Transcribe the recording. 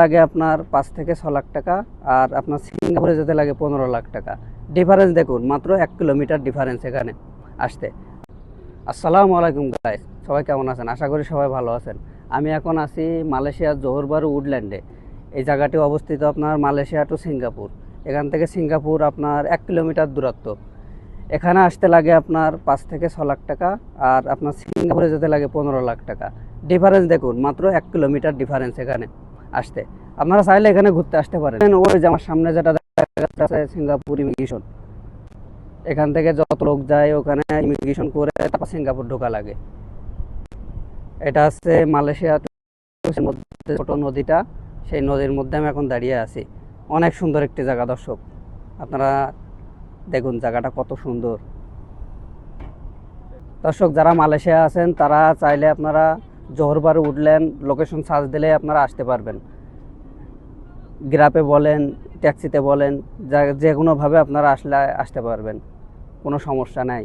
লাগে আপনার পাঁচ থেকে ছ লাখ টাকা আর আপনার সিঙ্গাপুরে যেতে লাগে পনেরো লাখ টাকা। ডিফারেন্স দেখুন, মাত্র এক কিলোমিটার ডিফারেন্স এখানে আসতে। আসসালামু আলাইকুম গাইস সবাই কেমন আছেন? আশা করি সবাই ভালো আছেন। আমি এখন আছি মালয়েশিয়ার জোহরবারু উডল্যান্ডে এই জায়গাটি অবস্থিত আপনার মালয়েশিয়া টু সিঙ্গাপুর। এখান থেকে সিঙ্গাপুর আপনার এক কিলোমিটার দূরত্ব। এখানে আসতে লাগে আপনার পাঁচ থেকে ছ লাখ টাকা আর আপনার সিঙ্গাপুরে যেতে লাগে পনেরো লাখ টাকা। ডিফারেন্স দেখুন, মাত্র এক কিলোমিটার ডিফারেন্স এখানে। আসতে। আপনারা চাইলে এখানে ঘুরতে আসতে পারেন। ওই যে আমার সামনে যেটা সিঙ্গাপুর ইমিগ্রেশন এখান থেকে যত লোক যায় ওখানে ইমিগ্রেশন করে তারপর সিঙ্গাপুর ঢোকা লাগে। এটা হচ্ছে মালয়েশিয়া ছোট নদীটা। সেই নদীর মধ্যে আমি এখন দাঁড়িয়ে আছি। অনেক সুন্দর একটি জায়গা, দর্শক। আপনারা দেখুন জায়গাটা কত সুন্দর। দর্শক, যারা মালয়েশিয়া আছেন, তারা চাইলে আপনারা জোহরবার উঠলেন লোকেশন সার্চ দিলে আপনারা আসতে পারবেন। গ্রাপে বলেন ট্যাক্সিতে বলেন, যা যে কোনোভাবে আপনারা আসলে আসতে পারবেন, কোনো সমস্যা নাই।